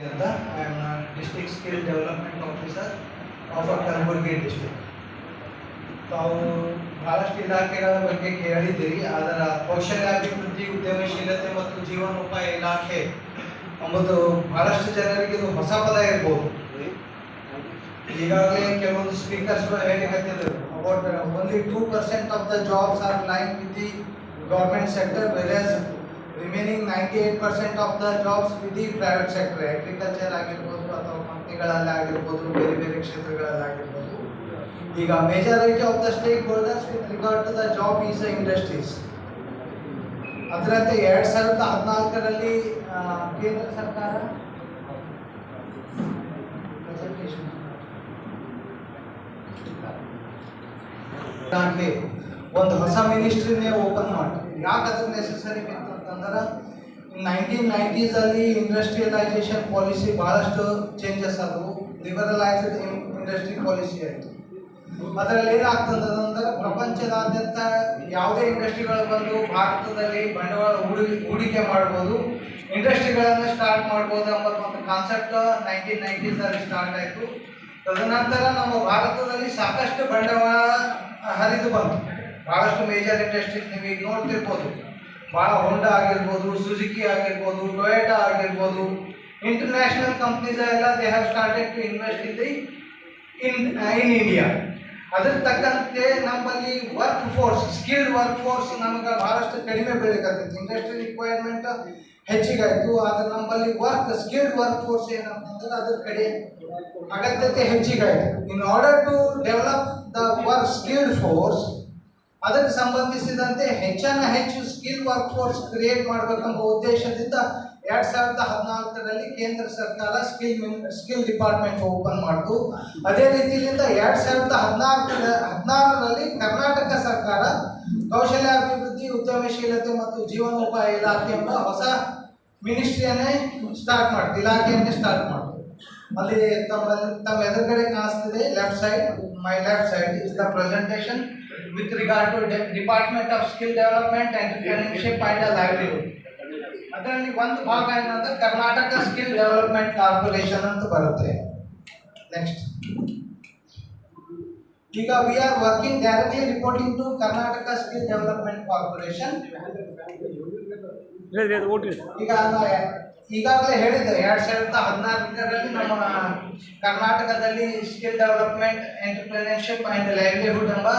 ಅಂತ I am district skill development officer of Kalaburagi district ತಾವು ಬಹಳಷ್ಟು ಇಲಾಖೆಗಳ ಬಗ್ಗೆ ಕೇಳಿದ್ದೀರಿ ಅದರ ಕೌಶಲ್ಯಾಭಿವೃದ್ಧಿ ಉದ್ಯಮಶೀಲತೆ ಮತ್ತು ಜೀವನೋಪಾಯ ಇಲಾಖೆ ಎಂಬುದು ಬಹಳಷ್ಟು ಜನರಿಗೆ ಇದು ಹೊಸ ಪದ ಇರ್ಬೋದು ಈಗಾಗಲೇ ಕೆಲವೊಂದು speakers ಹೇಳಿಕತ್ತಿದ್ರು about only two percent of the jobs are line with the government sector versus remaining ninety eight percent of the jobs with the private sector agriculture ಆಗಿರ್ಬೋದು ಅಥವಾ ಕಂಪ್ನಿಗಳಲ್ಲೇ ಆಗಿರ್ಬೋದು, ಬೇರೆ ಬೇರೆ ಕ್ಷೇತ್ರಗಳಲ್ಲಿ ಆಗಿರ್ಬೋದು. ಈಗ majority of the stakeholders with regard to the job is industries ಅದರಂತೆ ಎರಡು ಸಾವಿರದ ಹದಿನಾಲ್ಕರಲ್ಲಿ ಕೇಂದ್ರ ಸರ್ಕಾರ ಒಂದು ಹೊಸ ಮಿನಿಸ್ಟ್ರಿನೇ ಓಪನ್ ಮಾಡಿ ಯಾಕೆ ಅದು ನೆಸೆಸರಿ ಬಿತ್ತು ಅಂತಂದ್ರೆ ನೈನ್ಟೀನ್ ನೈಂಟೀಸಲ್ಲಿ ಇಂಡಸ್ಟ್ರಿಯಲೈಸೇಷನ್ ಪಾಲಿಸಿ ಭಾಳಷ್ಟು ಚೇಂಜಸ್ ಆದವು. ಲಿಬರಲೈಸ್ಡ್ ಇಂಡಸ್ಟ್ರಿ ಪಾಲಿಸಿ ಆಯಿತು. ಅದರಲ್ಲಿ ಏನಾಗ್ತದಂದ್ರೆ ಪ್ರಪಂಚದಾದ್ಯಂತ ಯಾವುದೇ ಇಂಡಸ್ಟ್ರಿಗಳು ಬಂದು ಭಾರತದಲ್ಲಿ ಬಂಡವಾಳ ಹೂಡಿ, ಹೂಡಿಕೆ ಮಾಡ್ಬೋದು. ಇಂಡಸ್ಟ್ರಿಗಳನ್ನು ಸ್ಟಾರ್ಟ್ ಮಾಡ್ಬೋದು ಎಂಬ ಒಂದು ಕಾನ್ಸೆಪ್ಟ್ ನೈನ್ಟೀನ್ ನೈಂಟೀಸಲ್ಲಿ ಸ್ಟಾರ್ಟ್ ಆಯಿತು. ತದನಂತರ ನಮ್ಮ ಭಾರತದಲ್ಲಿ ಸಾಕಷ್ಟು ಬಂಡವಾಳ ಹರಿದು ಬಂತು. ಭಾಳಷ್ಟು ಮೇಜರ್ ಇಂಡಸ್ಟ್ರೀಸ್ ನೀವು ಈಗ ನೋಡ್ತಿರ್ಬೋದು. ಭಾಳ ಹೋಂಡಾ ಆಗಿರ್ಬೋದು, ಸುಜುಕಿ ಆಗಿರ್ಬೋದು, ಟೊಯೋಟಾ ಆಗಿರ್ಬೋದು ಇಂಟರ್ನ್ಯಾಷನಲ್ ಕಂಪ್ನೀಸ್ ಎಲ್ಲ they have started to invest in the in in India ಅದ್ರ ತಕ್ಕಂತೆ ನಮ್ಮಲ್ಲಿ work force skilled work force ನಮಗೆ ಭಾಳಷ್ಟು ಕಡಿಮೆ ಬೆಳಕತ್ತೈತಿ. ಇಂಡಸ್ಟ್ರಿ ರಿಕ್ವೈರ್ಮೆಂಟ್ ಹೆಚ್ಚಿಗಾಯಿತು, ಆದ್ರೆ ನಮ್ಮಲ್ಲಿ ವರ್ಕ್ ಸ್ಕಿಲ್ಡ್ ವರ್ಕ್ ಫೋರ್ಸ್ ಏನಂತಂದ್ರೆ ಅದ್ರ ಕಡೆ ಅಗತ್ಯತೆ ಹೆಚ್ಚಿಗಾಯ್ತು. In order to develop the work skilled force ಅದಕ್ಕೆ ಸಂಬಂಧಿಸಿದಂತೆ ಹೆಚ್ಚನ ಹೆಚ್ಚು ಸ್ಕಿಲ್ ವರ್ಕ್ ಫೋರ್ಸ್ ಕ್ರಿಯೇಟ್ ಮಾಡಬೇಕೆಂಬ ಉದ್ದೇಶದಿಂದ ಎರಡ್ ಸಾವಿರದ ಹದಿನಾಲ್ಕರಲ್ಲಿ ಕೇಂದ್ರ ಸರ್ಕಾರ ಸ್ಕಿಲ್ ಸ್ಕಿಲ್ ಡಿಪಾರ್ಟ್ಮೆಂಟ್ ಓಪನ್ ಮಾಡಿತು. ಅದೇ ರೀತಿಯಿಂದ ಎರಡ್ ಸಾವಿರದ ಹದಿನಾಲ್ಕರ, ಹದಿನಾರರಲ್ಲಿ ಕರ್ನಾಟಕ ಸರ್ಕಾರ ಕೌಶಲ್ಯಾಭಿವೃದ್ಧಿ, ಉದ್ಯಮಶೀಲತೆ ಮತ್ತು ಜೀವನೋಪಾಯ ಇಲಾಖೆ ಎಂಬ ಹೊಸ ಮಿನಿಸ್ಟ್ರಿಯನ್ನೇ ಸ್ಟಾರ್ಟ್ ಮಾಡ್ತು, ಇಲಾಖೆಯನ್ನೇ ಸ್ಟಾರ್ಟ್ ಮಾಡ್ತು. ಅಲ್ಲಿ ತಮ್ಮ ತಮ್ಮ ಎದುರುಗಡೆ ಕಾಣಿಸ್ತಿದೆ left side my left side is the presentation with regard to department of skill development entrepreneurship and livelihood ಅದರಲ್ಲಿ ಒಂದು ಭಾಗ ಏನಂದ್ರೆ ಕರ್ನಾಟಕ ಸ್ಕಿಲ್ ಡೆವಲಪ್ಮೆಂಟ್ ಕಾರ್ಪೊರೇಷನ್ ಅಂತ ಬರುತ್ತೆ ನೆಕ್ಸ್ಟ್ ಈಗ we are working directly reporting to Karnataka skill development corporation ಹೇಳಿ ಹೇಳಿ ಓಟ್ರಿ ಈಗ ನಾ ಈಗಾಗಲೇ ಹೇಳಿದ್ದೆ ಎರಡು ಸಾವಿರದ ಹದಿನಾಲ್ಕರಲ್ಲಿ ನಮ್ಮ ಕರ್ನಾಟಕದಲ್ಲಿ skill development, entrepreneurship and livelihood ಎಂಬ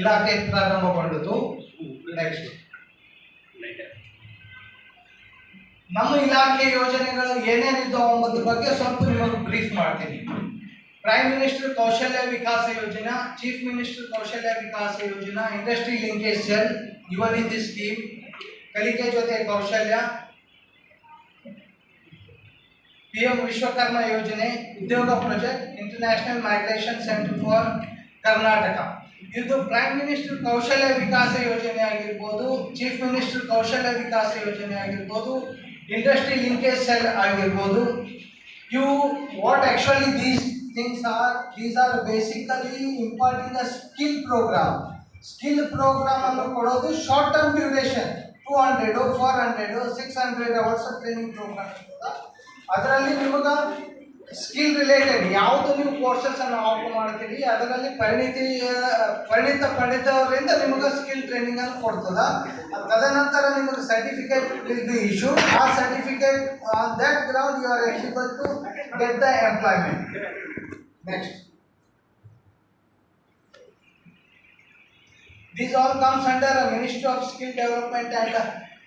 ಇಲಾಖೆ ಪ್ರಾರಂಭಗೊಂಡದ್ದು ನೆಕ್ಸ್ಟ್ ನಮ್ಮ ಇಲಾಖೆ ಯೋಜನೆಗಳು ಏನೇನಿದ್ದಾವೆ ಎಂಬುದ್ರ ಬಗ್ಗೆ ಸ್ವಲ್ಪ ನಿಮಗೆ ಬ್ರೀಫ್ ಮಾಡ್ತೀನಿ. ಪ್ರೈಮ್ ಮಿನಿಸ್ಟರ್ ಕೌಶಲ್ಯ ವಿಕಾಸ ಯೋಜನಾ ಚೀಫ್ ಮಿನಿಸ್ಟರ್ ಕೌಶಲ್ಯ ವಿಕಾಸ ಯೋಜನಾ ಇಂಡಸ್ಟ್ರಿ ಲಿಂಕೇಜ್ ಸೆಲ್ ಯುವ ನಿಧಿ ಸ್ಕೀಮ್ ಕಲಿಕೆ ಜೊತೆ ಕೌಶಲ್ಯ ಪಿ ಎಂ ವಿಶ್ವಕರ್ಮ ಯೋಜನೆ ಉದ್ಯೋಗ project international migration centre for Karnataka ಇದು ಪ್ರೈಮ್ ಮಿನಿಸ್ಟರ್ ಕೌಶಲ್ಯ ವಿಕಾಸ ಯೋಜನೆ ಆಗಿರ್ಬೋದು ಚೀಫ್ ಮಿನಿಸ್ಟರ್ ಕೌಶಲ್ಯ ವಿಕಾಸ ಯೋಜನೆ ಆಗಿರ್ಬೋದು ಇಂಡಸ್ಟ್ರಿ ಲಿಂಕೇಜ್ ಸೆಲ್ ಆಗಿರ್ಬೋದು. ಇವು what actually these things are these are basically important the skill programme skill programme ಅನ್ನು ಕೊಡೋದು short term duration two hundred four hundred six hundred hours training programme ಅದರಲ್ಲಿ ನಿಮಗೆ ಸ್ಕಿಲ್ ರಿಲೇಟೆಡ್ ಯಾವುದು ನೀವು courses ಅನ್ನು offer ಮಾಡ್ತೀರಿ, ಅದರಲ್ಲಿ ಪರಿಣಿತಿ, ಪರಿಣಿತ ಪಂಡಿತವರಿಂದ ನಿಮಗೆ ಸ್ಕಿಲ್ ಟ್ರೈನಿಂಗ್ ಅನ್ನು ಕೊಡ್ತದ. ತದನಂತರ ನಿಮಗೆ ಸರ್ಟಿಫಿಕೇಟ್ ವಿಲ್ ಬಿ ಇಶ್ಯೂ ಆ certificate on that ground you are eligible to get the employment next these all comes under ministry of skill development and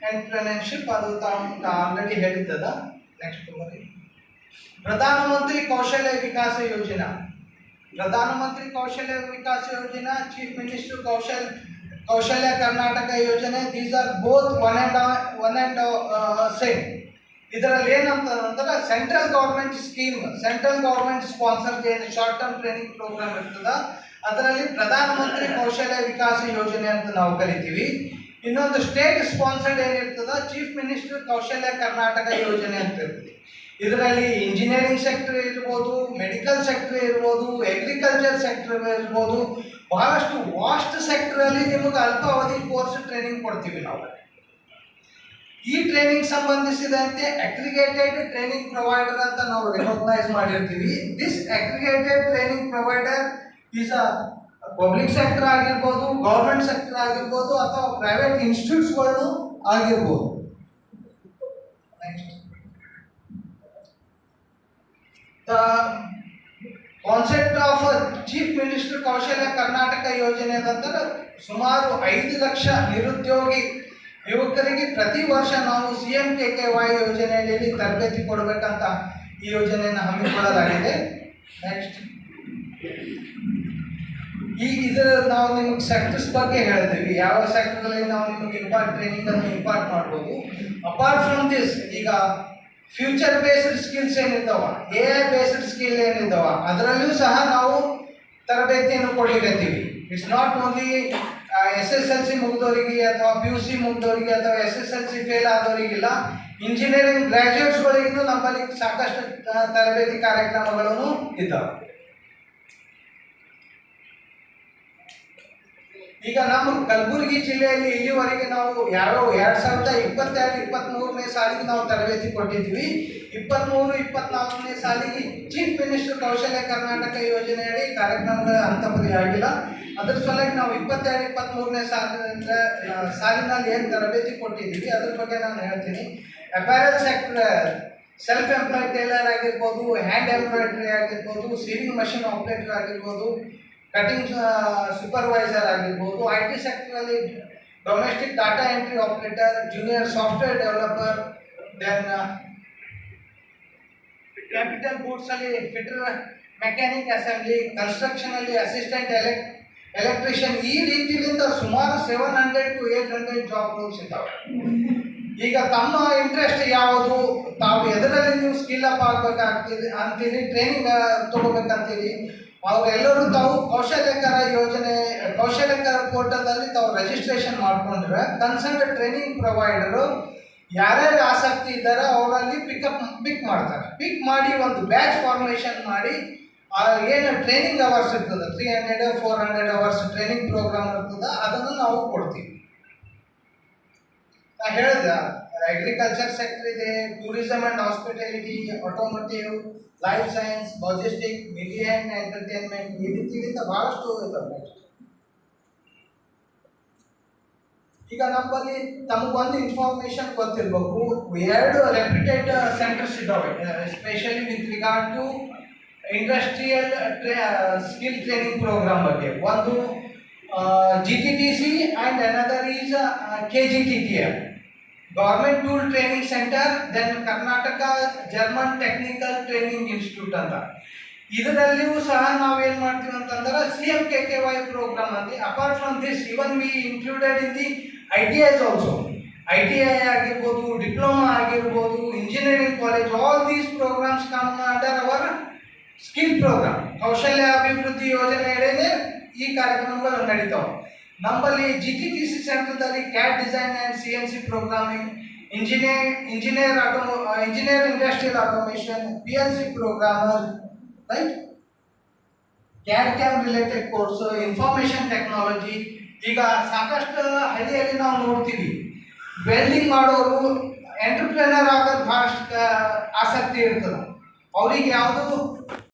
Entrepreneurship, ಅದು ತಾವು ಆಲ್ರೆಡಿ ಹೇಳಿದ್ದದ ನೆಕ್ಸ್ಟ್ ಪ್ರಧಾನಮಂತ್ರಿ ಕೌಶಲ್ಯ ವಿಕಾಸ ಯೋಜನಾ. ಪ್ರಧಾನಮಂತ್ರಿ ಕೌಶಲ್ಯ ವಿಕಾಸ ಯೋಜನಾ ಚೀಫ್ ಮಿನಿಸ್ಟರ್ ಕೌಶಲ್, ಕೌಶಲ್ಯ ಕರ್ನಾಟಕ ಯೋಜನೆ these are both one and one and same ಇದರಲ್ಲಿ ಏನಂತ ಅಂದ್ರೆ central government scheme central government sponsor ಏನು ಶಾರ್ಟ್ ಟರ್ಮ್ ಟ್ರೈನಿಂಗ್ ಪ್ರೋಗ್ರಾಮ್ ಇರ್ತದ, ಅದರಲ್ಲಿ ಪ್ರಧಾನಮಂತ್ರಿ ಕೌಶಲ್ಯ ವಿಕಾಸ ಯೋಜನೆ ಅಂತ ನಾವು ಕರಿತೀವಿ. ಇನ್ನೊಂದು ಸ್ಟೇಟ್ ಸ್ಪಾನ್ಸರ್ಡ್ ಏನಿರ್ತದ ಚೀಫ್ ಮಿನಿಸ್ಟರ್ ಕೌಶಲ್ಯ ಕರ್ನಾಟಕ ಯೋಜನೆ ಅಂತ ಇರ್ತದೆ. ಇದರಲ್ಲಿ ಇಂಜಿನಿಯರಿಂಗ್ ಸೆಕ್ಟರ್ ಇರ್ಬೋದು ಮೆಡಿಕಲ್ ಸೆಕ್ಟರ್ ಇರ್ಬೋದು ಅಗ್ರಿಕಲ್ಚರ್ ಸೆಕ್ಟರ್ ಇರ್ಬೋದು, ಬಹಳಷ್ಟು ವಾಸ್ಟ್ ಸೆಕ್ಟರಲ್ಲಿ ನಿಮಗೆ ಅಲ್ಪಾವಧಿ ಕೋರ್ಸ್ ಟ್ರೈನಿಂಗ್ ಕೊಡ್ತೀವಿ ನಾವು. ಈ ಟ್ರೈನಿಂಗ್ ಸಂಬಂಧಿಸಿದಂತೆ ಅಗ್ರಿಗೇಟೆಡ್ ಟ್ರೈನಿಂಗ್ ಪ್ರೊವೈಡರ್ ಅಂತ ನಾವು ರೆಕಗ್ನೈಸ್ ಮಾಡಿರ್ತೀವಿ. This aggregated training provider is a public sector ಆಗಿರ್ಬೋದು ಗೌರ್ಮೆಂಟ್ ಸೆಕ್ಟರ್ ಆಗಿರ್ಬೋದು ಅಥವಾ ಪ್ರೈವೇಟ್ ಇನ್ಸ್ಟಿಟ್ಯೂಟ್ಸ್ಗಳು ಆಗಿರ್ಬೋದು. The concept of chief minister Kaushalya Karnataka ಯೋಜನೆ ಅಂತಂದ್ರೆ ಸುಮಾರು ಐದು ಲಕ್ಷ ನಿರುದ್ಯೋಗಿ ಯುವಕರಿಗೆ ಪ್ರತಿ ವರ್ಷ ನಾವು C M K K Y ಯೋಜನೆಯಲ್ಲಿ ತರಬೇತಿ ಕೊಡಬೇಕಂತ ಈ ಯೋಜನೆಯನ್ನು ಹಮ್ಮಿಕೊಳ್ಳಲಾಗಿದೆ. ನೆಕ್ಸ್ಟ್ ಈಗ ಇದು ನಾವು ನಿಮ್ಗೆ ಸೆಕ್ಟರ್ಸ್ ಬಗ್ಗೆ ಹೇಳಿದ್ವಿ ಯಾವ ಸೆಕ್ಟರ್ಗಳಲ್ಲಿ ನಾವು ನಿಮ್ಗೆ ಇಂಪಾರ್ಟ್ ಟ್ರೈನಿಂಗ್ ಅನ್ನು ಇಂಪಾರ್ಟ್ ಮಾಡ್ಬೋದು. ಅಪಾರ್ಟ್ ಫ್ರಮ್ ದಿಸ್ ಈಗ ಫ್ಯೂಚರ್ ಬೇಸ್ಡ್ ಸ್ಕಿಲ್ಸ್ ಏನಿದ್ದಾವ? ಎ ಐ ಬೇಸ್ಡ್ ಸ್ಕಿಲ್ ಏನಿದ್ದಾವ? ಅದರಲ್ಲೂ ಸಹ ನಾವು ತರಬೇತಿಯನ್ನು ಕೊಡ್ಲಿಕ್ಕತ್ತೀವಿ it's not only S S L C ಮುಗಿದವರಿಗೆ ಅಥವಾ ಪಿ ಯು ಸಿ ಮುಗಿದವರಿಗೆ ಅಥವಾ S S L C fail ಆದವರಿಗಿಲ್ಲ engineering ಗ್ರ್ಯಾಜುಯೇಟ್ಸ್ಗಳಿಗೂ ನಮ್ಮಲ್ಲಿ ಸಾಕಷ್ಟು ತರಬೇತಿ ಕಾರ್ಯಕ್ರಮಗಳನ್ನು ಇದ್ದಾವೆ. ಈಗ ನಮ್ಮ ಕಲಬುರಗಿ ಜಿಲ್ಲೆಯಲ್ಲಿ ಇಲ್ಲಿವರೆಗೆ ನಾವು ಯಾರೋ ಎರಡ್ ಸಾವಿರದ ಇಪ್ಪತ್ತೆರಡು ಇಪ್ಪತ್ತ್ಮೂರನೇ ಸಾಲಿಗೆ ನಾವು ತರಬೇತಿ ಕೊಟ್ಟಿದ್ವಿ ಇಪ್ಪತ್ತ್ಮೂರು ಇಪ್ಪತ್ನಾಲ್ಕನೇ ಸಾಲಿಗೆ ಚೀಫ್ ಮಿನಿಸ್ಟರ್ ಕೌಶಲ್ಯ ಕರ್ನಾಟಕ ಯೋಜನೆಯಡಿ ಕಾರ್ಯಕ್ರಮಗಳ ಆಗಿಲ್ಲ. ಅದ್ರ ಸಲುವಾಗಿ ನಾವು ಇಪ್ಪತ್ತೆರಡು ಇಪ್ಪತ್ತ್ಮೂರನೇ ಸಾಲಿನಿಂದ ಸಾಲಿನಲ್ಲಿ ಏನು ತರಬೇತಿ ಕೊಟ್ಟಿದ್ದೀವಿ, ಅದ್ರ ಬಗ್ಗೆ ನಾನು ಹೇಳ್ತೀನಿ. Apparel sector self employ tailor ಆಗಿರ್ಬೋದು ಹ್ಯಾಂಡ್ ಎಂಬ್ರಾಯ್ಡ್ರಿ ಆಗಿರ್ಬೋದು ಸೀವಿಂಗ್ ಮಷಿನ್ ಆಪ್ರೇಟರ್ ಆಗಿರ್ಬೋದು ಕಟಿಂಗ್ ಸೂಪರ್ವೈಸರ್ ಆಗಿರ್ಬೋದು I T ಸೆಕ್ಟರಲ್ಲಿ domestic data entry operator junior software developer then capital ಗೂಡ್ಸಲ್ಲಿ fitter mechanic assembly ಕನ್ಸ್ಟ್ರಕ್ಷನಲ್ಲಿ ಅಸಿಸ್ಟೆಂಟ್ ಎಲೆಕ್ ಎಲೆಕ್ಟ್ರಿಷಿಯನ್ ಈ ರೀತಿಯಿಂದ ಸುಮಾರು seven hundred to eight hundred job roles ಇದ್ದಾವೆ. ಈಗ ತಮ್ಮ ಇಂಟ್ರೆಸ್ಟ್ ಯಾವುದು? ತಾವು ಎದರಲ್ಲಿ ನೀವು ಸ್ಕಿಲ್ ಅಪ್ ಆಗ್ಬೇಕಾಗ್ತೀರಿ, ಅಂತೀರಿ ಟ್ರೈನಿಂಗ್ ತಗೋಬೇಕಂತೀರಿ? ಅವರೆಲ್ಲರೂ ತಾವು ಕೌಶಲ್ಯಕರ ಯೋಜನೆ, ಕೌಶಲ್ಯಕರ ಪೋರ್ಟಲ್ನಲ್ಲಿ ತಾವು ರಿಜಿಸ್ಟ್ರೇಷನ್ ಮಾಡ್ಕೊಂಡ್ರೆ ಕನ್ಸರ್ನ್ ಟ್ರೈನಿಂಗ್ ಪ್ರೊವೈಡರು ಯಾರ್ಯಾರು ಆಸಕ್ತಿ ಇದ್ದಾರೆ ಅವರಲ್ಲಿ ಪಿಕಪ್ ಪಿಕ್ ಮಾಡ್ತಾರೆ. ಪಿಕ್ ಮಾಡಿ ಒಂದು ಬ್ಯಾಚ್ ಫಾರ್ಮೇಷನ್ ಮಾಡಿ ಏನು ಟ್ರೈನಿಂಗ್ ಅವರ್ಸ್ ಇರ್ತದೆ three hundred four hundred hours training programme ಇರ್ತದೆ, ಅದನ್ನು ನಾವು ಕೊಡ್ತೀವಿ. ನಾ ಹೇಳಿದೆ ಅಗ್ರಿಕಲ್ಚರ್ ಸೆಕ್ಟರ್ ಇದೆ tourism and hospitality automotive life science logistic media and entertainment ಈ ರೀತಿಯಿಂದ ಬಹಳಷ್ಟು ಇದಾವೆ ಈಗ ನಮ್ಮಲ್ಲಿ ತಮಗೊಂದು ಇನ್ಫಾರ್ಮೇಶನ್ ಗೊತ್ತಿರಬೇಕು. ಎರಡು ರೆಪ್ಯೂಟೆಡ್ ಸೆಂಟರ್ಸ್ ಇದ್ದಾವೆ. Especially with regard to industrial skill training programme ಬಗ್ಗೆ. ಒಂದು G T T C and another is K G T T M government tool training centre then Karnataka German technical training institute ಅಂತ. ಇದರಲ್ಲಿಯೂ ಸಹ ನಾವೇನು ಮಾಡ್ತೀವಿ ಅಂತಂದ್ರೆ C M K K Y programme ಅಲ್ಲಿ apart from this even we included in the I T Is also I T I ಆಗಿರ್ಬೋದು diploma ಆಗಿರ್ಬೋದು engineering college all these programmes come under our skill programme ಕೌಶಲ್ಯ ಅಭಿವೃದ್ಧಿ ಯೋಜನೆಯಡಿನೇ ಈ ಕಾರ್ಯಕ್ರಮಗಳು ನಡೀತಾವೆ. ನಮ್ಮಲ್ಲಿ G T T C ಸೆಂಟರ್ದಲ್ಲಿ CAD design and C N C programming, engineer engineer auto engineer industrial automation P L C programmer right CAD CAM related course information technology ಈಗ ಸಾಕಷ್ಟು ಹಳ್ಳಿಯಲ್ಲಿ ನಾವು ನೋಡ್ತೀವಿ. ವೆಲ್ಡಿಂಗ್ ಮಾಡೋರು ಎಂಟರ್ಪ್ರಿನರ್ ಆಗೋದು ಭಾಳಷ್ಟು ಆಸಕ್ತಿ ಇರ್ತದೆ. ಅವ್ರಿಗೆ ಯಾವುದು